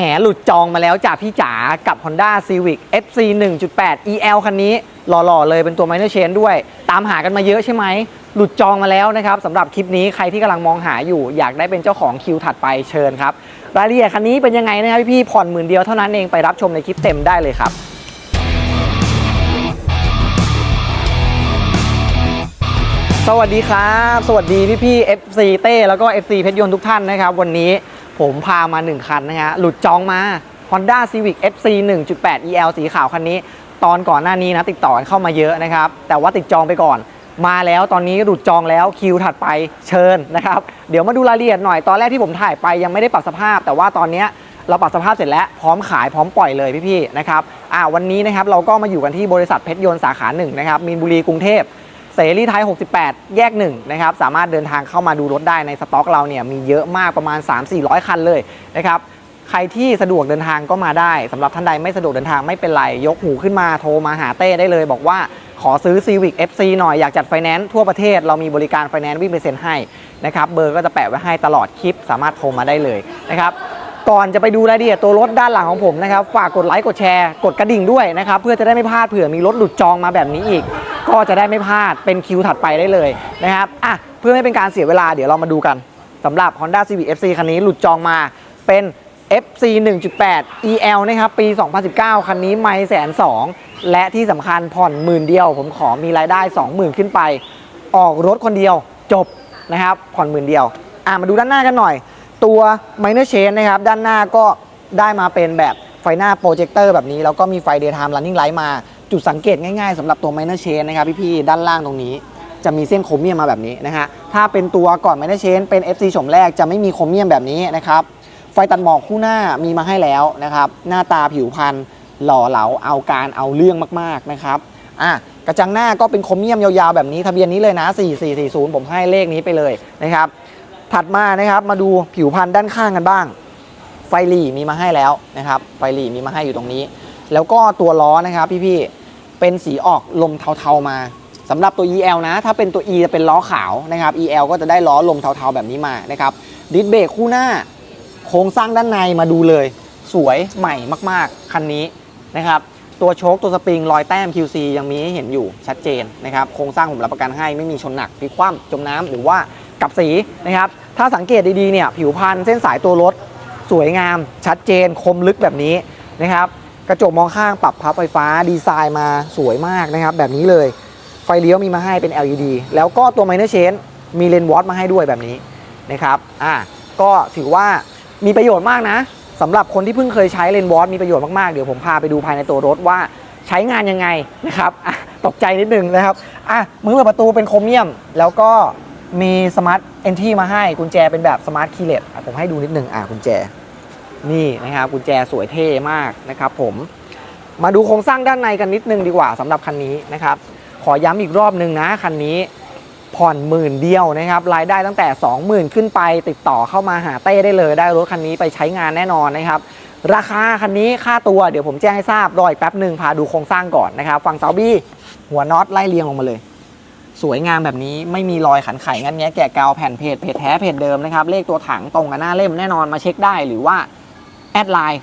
แหหลุดจองมาแล้วจากพี่จ๋ากับ Honda Civic FC 1.8 EL คันนี้หล่อๆ เลยเป็นตัว minor change ด้วย ตามหากันมาเยอะใช่ไหม หลุดจองมาแล้วนะครับสำหรับคลิปนี้ใครที่กำลังมองหาอยู่ อยากได้เป็นเจ้าของคิวถัดไปเชิญครับ รายละเอียดคันนี้เป็นยังไงนะครับพี่ๆผ่อนหมื่นเดียวเท่านั้นเองไปรับชมในคลิปเต็มได้เลยครับสวัสดีครับ สวัสดีพี่พี่ FC เต้แล้วก็ FC เพชรยนต์ทุกท่านนะครับ วันนี้ ผมพามา 1 คันนะฮะ หลุดจองมา Honda Civic FC 1.8 EL สีขาวคันนี้ ตอนก่อนหน้านี้นะ ติดต่อกันเข้ามาเยอะนะครับ แต่ว่าติดจองไปก่อน มาแล้วตอนนี้หลุดจองแล้วคิวถัดไปเชิญนะครับ เดี๋ยวมาดูรายละเอียดหน่อย ตอนแรกที่ผมถ่ายไปยังไม่ได้ปรับสภาพ แต่ว่าตอนนี้เราปรับสภาพเสร็จแล้วพร้อมขายพร้อมปล่อยเลยพี่ๆนะครับอ่าวันนี้นะครับเราก็มาอยู่กันที่บริษัทเพชรยนต์สาขาหนึ่งนะครับมีนบุรีกรุงเทพ เสรีไทย 68 แยก1นะครับ สามารถเดินทางเข้ามาดูรถได้ในสต็อกเราเนี่ยมีเยอะมากประมาณ 3-400 คันเลยนะครับ ใครที่สะดวกเดินทางก็มาได้สำหรับท่านใดไม่สะดวกเดินทางไม่เป็นไร ยกหูขึ้นมาโทรมาหาเต้ได้เลย บอกว่าขอซื้อ Civic FC หน่อยอยากจัดไฟแนนซ์ทั่วประเทศเรามีบริการไฟแนนซ์วิ่งไปเซ็นให้นะครับเบอร์ก็จะแปะไว้ให้ตลอดคลิป สามารถโทรมาได้เลยนะครับ ก่อนจะไปดูรายละเอียดตัวรถด้านหลังของผมนะครับ ฝากกดไลค์กดแชร์ กดกระดิ่งด้วยนะครับ เพื่อจะได้ไม่พลาดเผื่อมีรถหลุดจองมาแบบนี้อีก ก็จะได้ไม่พลาดเป็นคิวถัดไปได้เลยนะครับอะเพื่อไม่เป็นการเสียเวลาเดี๋ยวเรามาดูกันสำหรับ Honda Civic FC คันนี้หลุดจองมาเป็น FC 1.8 EL นะครับปี 2019 คันนี้ไม่แสนสองและที่สำคัญผ่อนหมื่นเดียว ผมขอมีรายได้ 20,000 ขึ้นไป ออกรถคนเดียวจบนะครับผ่อนหมื่นเดียวอะมาดูด้านหน้ากันหน่อย ตัว minor chain นะครับ ด้านหน้าก็ได้มาเป็นแบบไฟหน้าโปรเจคเตอร์แบบนี้ แล้วก็มีไฟ daytime running light มาจุดสังเกตง่ายๆสำหรับตัว minor chain นะครับพี่ๆด้านล่างตรงนี้จะมีเส้นโครเมียมมาแบบนี้นะฮะ ถ้าเป็นตัวก่อน minor Chain เป็น FC ชมแรกจะไม่มีโครเมียมแบบนี้นะครับ ไฟตัดหมอกคู่หน้ามีมาให้แล้วนะครับ หน้าตาผิวพรรณหล่อเหลาเอาการเอาเรื่องมากๆนะครับ อะกระจังหน้าก็เป็นโครเมียมยาวๆแบบนี้ทะเบียนนี้เลยนะ 4440 ผมให้เลขนี้ไปเลยนะครับ ถัดมานะครับมาดูผิวพรรณด้านข้างกันบ้าง ไฟหลีมีมาให้แล้วนะครับไฟหลีมีมาให้อยู่ตรงนี้ แล้วก็ตัวล้อนะครับพี่ๆเป็นสีออกลมเทาๆมาสำหรับตัว EL นะ ถ้าเป็นตัว E จะเป็นล้อขาวนะครับ EL ก็จะได้ล้อลมเทาๆแบบนี้มานะครับดิสเบรกคู่หน้า โครงสร้างด้านในมาดูเลย สวยใหม่มากๆ คันนี้นะครับตัวโชคตัวสปริงรอยแต้ม QC ยังมีให้เห็นอยู่ชัดเจนนะครับโครงสร้างผมรับประกันให้ไม่มีชนหนักพลิกคว่ำจมน้ำหรือว่า กับสีนะครับ ถ้าสังเกตดีๆเนี่ยผิวพรรณเส้นสายตัวรถ สวยงาม ชัดเจนคมลึกแบบนี้นะครับ กระจกมองข้างปรับพับไฟฟ้าดีไซน์มาสวยมากนะครับ แบบนี้เลย ไฟเลี้ยวมีมาให้เป็น LED แล้วก็ตัว minor change มีเลนวอตมาให้ด้วยแบบนี้นะครับอะก็ถือว่ามีประโยชน์มากนะสำหรับคนที่เพิ่งเคยใช้เลนวอตมีประโยชน์มากๆ เดี๋ยวผมพาไปดูภายในตัวรถว่าใช้งานยังไงนะครับตกใจนิดนึงนะครับอะมือเปิดประตูเป็นโครเมียมแล้วก็ มีสมาร์ทเอนทีมาให้กุญแจเป็นแบบสมาร์ทคีย์เลสผมให้ดูนิดนึงอะกุญแจ นี่นะครับกุญแจสวยเท่มากนะครับผมมาดูโครงสร้างด้านในกันนิดนึงดีกว่าสำหรับคันนี้นะครับ ขอย้ำอีกรอบนึงนะคันนี้ผ่อนหมื่นเดียวนะครับรายได้ตั้งแต่ 20,000 ขึ้นไปติดต่อเข้ามาหาเต้ได้เลย ได้รถคันนี้ไปใช้งานแน่นอนนะครับราคาคันนี้ค่าตัวเดี๋ยวผมแจ้งให้ทราบรออีกแป๊บหนึ่งพาดูโครงสร้างก่อนนะครับ ฝั่งเซาบี้หัวน็อตไล่เรียงลงมาเลย สวยงามแบบนี้ไม่มีรอยขันไขงันแงะแกะกาวแผ่นเพจเพจแท้เพจเดิมนะครับเลขตัวถังตรงกับหน้าเล่มแน่นอนมาเช็คได้หรือว่าแอดไลน์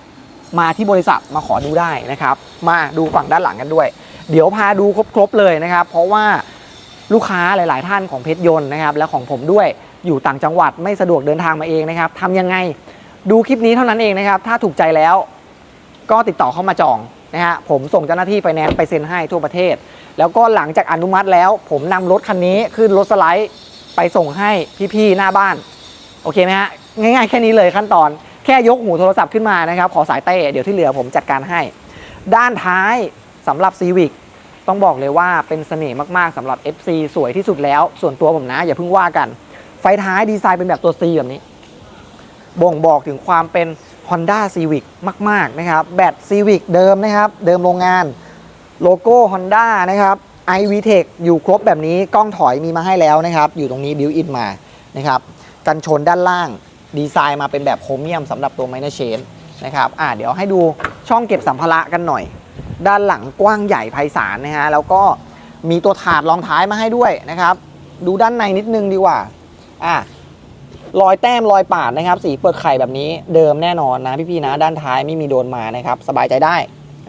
มาที่บริษัทมาขอดูได้นะครับ มาดูฝั่งด้านหลังกันด้วย เดี๋ยวพาดูครบๆเลยนะครับ เพราะว่าลูกค้าหลาย ๆ ท่านของเพชรยนต์นะครับ และของผมด้วยอยู่ต่างจังหวัดไม่สะดวกเดินทางมาเองนะครับทำยังไงดูคลิปนี้เท่านั้นเองนะครับ ถ้าถูกใจแล้วก็ติดต่อเข้ามาจอง นะฮะผมส่งเจ้าหน้าที่ไฟแนนซ์ไปเซ็นให้ทั่วประเทศ แล้วก็หลังจากอนุมัติแล้ว ผมนำรถคันนี้ขึ้นรถสไลด์ไปส่งให้พี่ๆหน้าบ้าน โอเคไหมฮะง่ายๆแค่นี้เลยขั้นตอนแค่ยกหูโทรศัพท์ขึ้นมานะครับ ขอสายเต้เดี๋ยวที่เหลือผมจัดการให้ ด้านท้ายสำหรับ Civic ต้องบอกเลยว่าเป็นเสน่ห์มากๆสำหรับ FC สวยที่สุดแล้ว ส่วนตัวผมนะอย่าเพิ่งว่ากัน ไฟท้ายดีไซน์เป็นแบบตัว C แบบนี้ บ่งบอกถึงความเป็น Honda Civic มาก ๆ นะครับ แบต Civic เดิมนะครับ เดิมโรงงานโลโก้ Honda นะครับ iVTEC อยู่ครบแบบนี้กล้องถอยมีมาให้แล้วนะครับ อยู่ตรงนี้ built in มานะครับ กันชนด้านล่าง ดีไซน์มาเป็นแบบโครเมียมสำหรับตัว minor chain นะครับอ่าเดี๋ยวให้ดูช่องเก็บสัมภาระกันหน่อย ด้านหลังกว้างใหญ่ไพศาลนะฮะแล้วก็มีตัวถาดรองท้ายมาให้ด้วยนะครับ ดูด้านในนิดนึงดีกว่าอะ รอยแต้มรอยปาดนะครับ สีเปลือกไข่แบบนี้เดิมแน่นอนนะพี่ๆนะ ด้านท้ายไม่มีโดนมานะครับสบายใจได้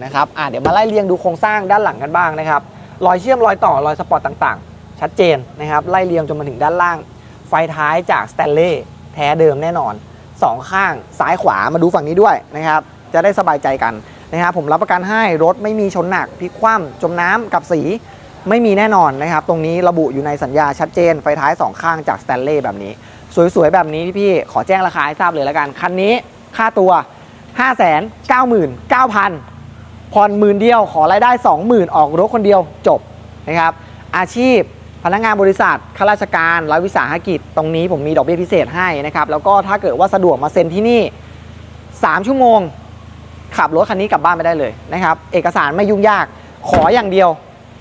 นะครับอะเดี๋ยวมาไล่เรียงดูโครงสร้างด้านหลังกันบ้างนะครับรอยเชื่อมรอยต่อรอยสปอร์ตต่างๆ ชัดเจนนะครับไล่เรียงจนมาถึงด้านล่าง ไฟท้ายจากสแตนเล่แท้เดิมแน่นอนสองข้างซ้ายขวามาดูฝั่งนี้ด้วยนะครับจะได้สบายใจกันนะครับผมรับประกันให้รถไม่มีชนหนักพลิกคว่ำจมน้ำกับสีไม่มีแน่นอนนะครับ ตรงนี้ระบุอยู่ในสัญญาชัดเจน ไฟท้ายสองข้างจากสแตนเล่แบบนี้ สวยๆ แบบนี้พี่ๆขอแจ้งราคาให้ทราบเลยแล้วกัน คันนี้ค่าตัว 5 9 9 0 0 0ผ่อนหมื่นเดียวขอรายได้ 20,000 ออกรถคนเดียวจบนะครับ อาชีพพนักงานบริษัทข้าราชการรัฐวิสาหกิจ ตรงนี้ผมมีดอกเบี้ยพิเศษให้นะครับ แล้วก็ถ้าเกิดว่าสะดวกมาเซ็นที่นี่ 3 ชั่วโมง ขับรถคันนี้กลับบ้านไปได้เลยนะครับ เอกสารไม่ยุ่งยากขออย่างเดียว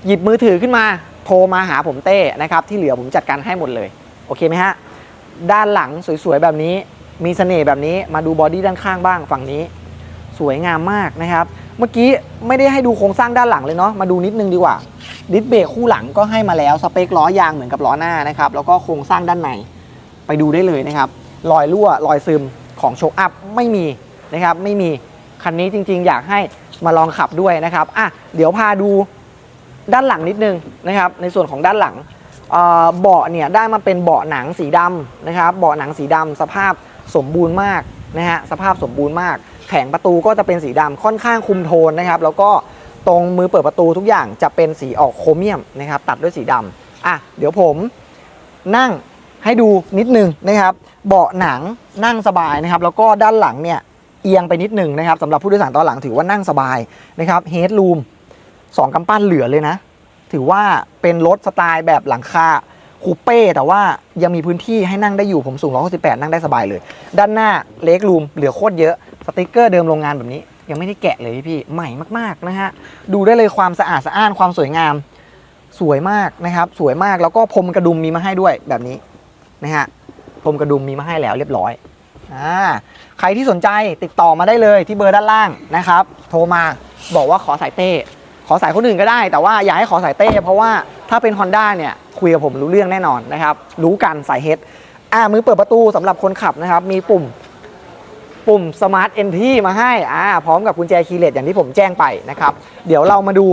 หยิบมือถือขึ้นมา โทรมาหาผมเต้นะครับ ที่เหลือผมจัดการให้หมดเลย โอเคไหมฮะ ด้านหลังสวยๆแบบนี้ มีเสน่ห์แบบนี้มาดูบอดี้ด้านข้างบ้างฝั่งนี้ สวยงามมากนะครับ เมื่อกี้ไม่ได้ให้ดูโครงสร้างด้านหลังเลยเนาะมาดูนิดนึงดีกว่าดิสเบรกคู่หลังก็ให้มาแล้วสเปคล้อยางเหมือนกับล้อหน้านะครับแล้วก็โครงสร้างด้านในไปดูได้เลยนะครับรอยรั่วรอยซึมของโชคอัพไม่มีนะครับไม่มีคันนี้จริง ๆ อยากให้มาลองขับด้วยนะครับอะเดี๋ยวพาดูด้านหลังนิดนึงนะครับในส่วนของด้านหลัง เบาะเนี่ยได้มาเป็นเบาะหนังสีดำนะครับเบาะหนังสีดำสภาพสมบูรณ์มากนะฮะสภาพสมบูรณ์มาก แผงประตูก็จะเป็นสีดำค่อนข้างคุมโทนนะครับแล้วก็ตรงมือเปิดประตูทุกอย่างจะเป็นสีออกโครเมียมนะครับตัดด้วยสีดำอะเดี๋ยวผมนั่งให้ดูนิดนึงนะครับ เบาะหนังนั่งสบายนะครับ แล้วก็ด้านหลังเนี่ยเอียงไปนิดนึงนะครับสำหรับผู้โดยสารตอนหลังถือว่านั่งสบายนะครับเฮดรูมสองกำปั้นเหลือเลยนะ ถือว่าเป็นรถสไตล์แบบหลังคาคูเป้แต่ว่ายังมีพื้นที่ให้นั่งได้อยู่ผมสูง 168 นั่งได้สบายเลย ด้านหน้าเล็กรูมเหลือโคตรเยอะ สติกเกอร์เดิมโรงงานแบบนี้ ยังไม่ได้แกะเลยพี่ใหม่มากๆนะฮะ ดูได้เลยความสะอาดสะอ้านความสวยงาม สวยมากนะครับ สวยมากแล้วก็พรมกระดุมมีมาให้ด้วยแบบนี้นะฮะพรมกระดุมมีมาให้แล้วเรียบร้อยอ่าใครที่สนใจติดต่อมาได้เลยที่เบอร์ด้านล่างนะครับ โทรมาบอกว่าขอสายเต้ ขอสายคนอื่นก็ได้ แต่ว่าอย่าให้ขอสายเต้ เพราะว่าถ้าเป็น Honda เนี่ยคุยกับผมรู้เรื่องแน่นอนนะครับ รู้กันสายเฮดอ่ามือเปิดประตูสำหรับคนขับนะครับ มีปุ่มปุ่ม Smart Entry มาให้อ่าพร้อมกับกุญแจคีย์เลสอย่างที่ผมแจ้งไปนะครับ เดี๋ยวเรามาดู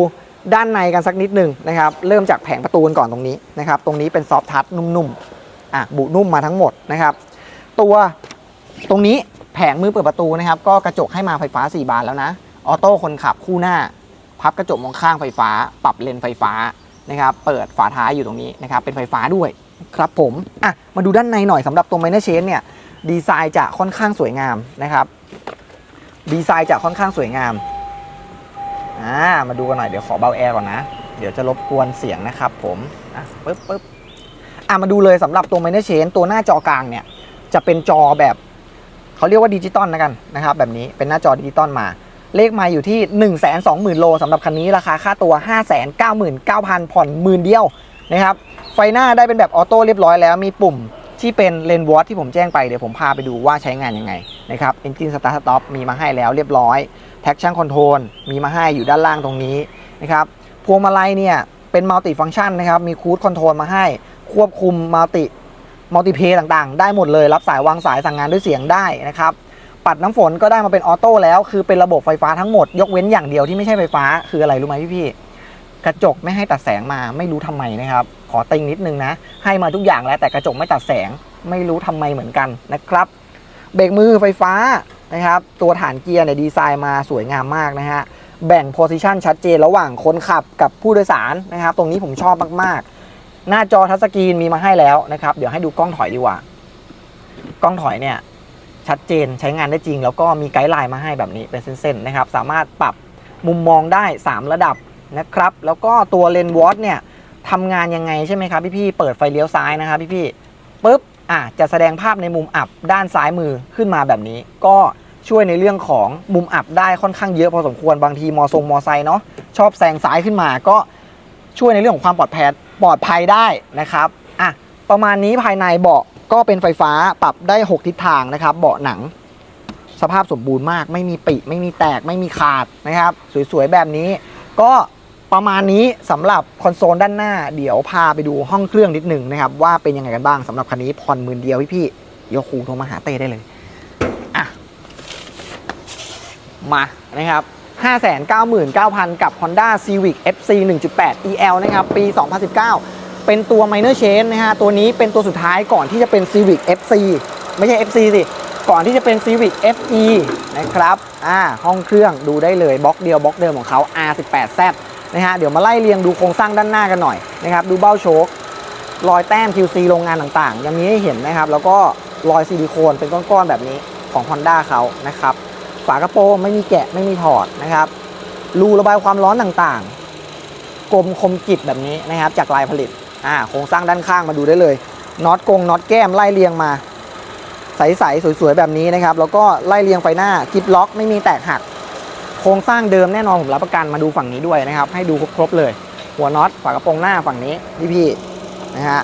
ด้านในกันสักนิดหนึ่งนะครับ เริ่มจากแผงประตูกันก่อนตรงนี้นะครับ ตรงนี้เป็นซอฟทัชนุ่มๆอะบุนุ่มมาทั้งหมดนะครับ ตัวตรงนี้แผงมือเปิดประตูนะครับ ก็กระจกให้มาไฟฟ้า 4 บานแล้วนะ ออโต้คนขับคู่หน้า พับกระจกมองข้างไฟฟ้า ปรับเลนไฟฟ้านะครับ เปิดฝาท้ายอยู่ตรงนี้นะครับ เป็นไฟฟ้าด้วยครับผม อะ มาดูด้านในหน่อยสำหรับตัวไมเนอร์เชนเนี่ย ดีไซน์จะค่อนข้างสวยงามนะครับ ดีไซน์จะค่อนข้างสวยงาม อ่า มาดูกันหน่อย เดี๋ยวขอเบาแอร์ก่อนนะ เดี๋ยวจะรบกวนเสียงนะครับผม อะปึ๊บปึ๊บอะ มาดูเลยสำหรับตัวไมเนอร์เชนตัวหน้าจอกลางเนี่ย จะเป็นจอแบบ เขาเรียกว่าดิจิตอลนะกันนะครับ แบบนี้ เป็นหน้าจอดิจิตอลมา เลขมาอยู่ที่ 1 2 0 0 0 0 โลสำหรับคันนี้ราคาค่าตัว 599,000 ผ่อนหมื่นเดียวนะครับ ไฟหน้าได้เป็นแบบออโต้เรียบร้อยแล้ว มีปุ่มที่เป็นเลนวอตที่ผมแจ้งไป เดี๋ยวผมพาไปดูว่าใช้งานยังไงนะครับ Engine Start Stop มีมาให้แล้วเรียบร้อย Traction Control มีมาให้อยู่ด้านล่างตรงนี้นะครับพวงมาลัยเนี่ยเป็นมัลติฟัง c t ชันนะครับมีคูดคอนโทรลมาให้ ควบคุมมัลติมัลติเพย์ต่างๆ ได้หมดเลยรับสายวางสายสั่งงานด้วยเสียงได้นะครับ ปัดน้ำฝนก็ได้มาเป็นออโต้แล้วคือเป็นระบบไฟฟ้าทั้งหมด ยกเว้นอย่างเดียวที่ไม่ใช่ไฟฟ้าคืออะไรรู้ไหมพี่พี่กระจกไม่ให้ตัดแสงมาไม่รู้ทำไมนะครับ ขอติงนิดนึงนะ ให้มาทุกอย่างแล้วแต่กระจกไม่ตัดแสงไม่รู้ทำไมเหมือนกันนะครับเบรกมือไฟฟ้านะครับ ตัวฐานเกียร์เนี่ยดีไซน์มาสวยงามมากนะฮะแบ่งโพซิชันชัดเจนระหว่างคนขับกับผู้โดยสารนะครับ ตรงนี้ผมชอบมากๆ หน้าจอทัชสกรีนมีมาให้แล้วนะครับ เดี๋ยวให้ดูกล้องถอยดีกว่า กล้องถอยเนี่ย ชัดเจนใช้งานได้จริง แล้วก็มีไกด์ไลน์มาให้แบบนี้เป็นเส้นๆนะครับ สามารถปรับมุมมองได้ 3 ระดับนะครับ แล้วก็ตัวเลนวอตเนี่ยทำงานยังไงใช่ไหมครับพี่ๆเปิดไฟเลี้ยวซ้ายนะครับพี่ๆปุ๊บอะจะแสดงภาพในมุมอับด้านซ้ายมือขึ้นมาแบบนี้ ก็ช่วยในเรื่องของมุมอับได้ค่อนข้างเยอะพอสมควรบางทีมอทรงมอไซค์เนาะชอบแซงซ้ายขึ้นมาก็ช่วยในเรื่องของความปลอดภัยปลอดภัยได้นะครับ ประมาณนี้ภายในเบาะก็เป็นไฟฟ้าปรับได้ 6 ทิศทางนะครับ เบาะหนัง สภาพสมบูรณ์มาก ไม่มีปิ ไม่มีแตกไม่มีขาดนะครับ สวยๆแบบนี้ ก็ประมาณนี้สำหรับคอนโซลด้านหน้า เดี๋ยวพาไปดูห้องเครื่องนิดหนึ่งนะครับ ว่าเป็นยังไงกันบ้างสำหรับคันนี้ผ่อนหมื่นเดียวพี่ๆยกคูโทรมาหาเต้ได้เลยอะมานะครับ599,000 กับ Honda Civic FC 1.8 EL นะครับ ปี 2019 เป็นตัว Minor Change นะฮะ ตัวนี้เป็นตัวสุดท้ายก่อนที่จะเป็น Civic FC ไม่ใช่ FC สิ ก่อนที่จะเป็น Civic FE นะครับ อ่า ห้องเครื่องดูได้เลยบล็อกเดียวบล็อกเดิมของเขา R18Z นะฮะ เดี๋ยวมาไล่เรียงดูโครงสร้างด้านหน้ากันหน่อยนะครับ ดูเบ้าโชครอยแต้ม QC โรงงานต่างๆ ยังมีให้เห็นนะครับ แล้วก็รอยซิลิโคนเป็นก้อนๆแบบนี้ของ Honda เขานะครับ ฝากระโปรงไม่มีแกะไม่มีถอดนะครับรูระบายความร้อนต่างๆ กลมคมกิบแบบนี้นะครับจากลายผลิต อ่าโครงสร้างด้านข้างมาดูได้เลยน็อตกงน็อตแก้มไล่เรียงมา ใสๆสวยๆแบบนี้นะครับ แล้วก็ไล่เรียงไฟหน้ากิบล็อกไม่มีแตกหัก โครงสร้างเดิมแน่นอนผมรับประกันมาดูฝั่งนี้ด้วยนะครับ ให้ดูครบๆเลย หัวน็อตฝากระโปรงหน้าฝั่งนี้พี่ๆนะฮะ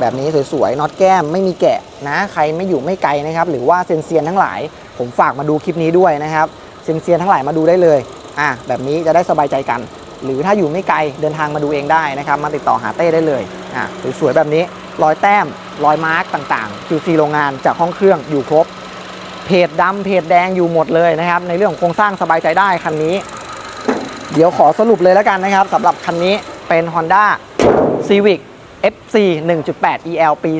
แบบนี้สวยๆน็อตแก้มไม่มีแกะนะใครไม่อยู่ไม่ไกลนะครับ หรือว่าเซนเซียนทั้งหลาย ผมฝากมาดูคลิปนี้ด้วยนะครับเซนเซียนทั้งหลายมาดูได้เลยอะแบบนี้จะได้สบายใจกัน หรือถ้าอยู่ไม่ไกลเดินทางมาดูเองได้นะครับ มาติดต่อหาเต้ได้เลยอะสวยๆแบบนี้รอยแต้มรอยมาร์กต่างๆ QC โรงงานจากห้องเครื่องอยู่ครบเพจดำเพจแดงอยู่หมดเลยนะครับ ในเรื่องของโครงสร้างสบายใจได้คันนี้ เดี๋ยวขอสรุปเลยแล้วกันนะครับสำหรับคันนี้เป็น Honda Civic FC 1.8 EL ปี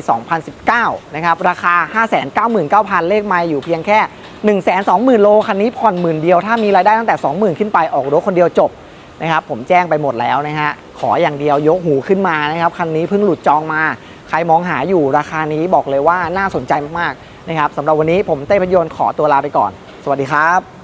2019 นะครับ ราคา 599,000 เลขไมล์อยู่เพียงแค่ 120,000 โล คันนี้ผ่อนหมื่นเดียว ถ้ามีรายได้ตั้งแต่ 20,000 ขึ้นไปออกรถคนเดียวจบ นะครับผมแจ้งไปหมดแล้วนะฮะขออย่างเดียวยกหูขึ้นมานะครับคันนี้เพิ่งหลุดจองมา ใครมองหาอยู่ราคานี้บอกเลยว่าน่าสนใจมากๆนะครับสำหรับวันนี้ผมเต้พยนต์ขอตัวลาไปก่อน สวัสดีครับ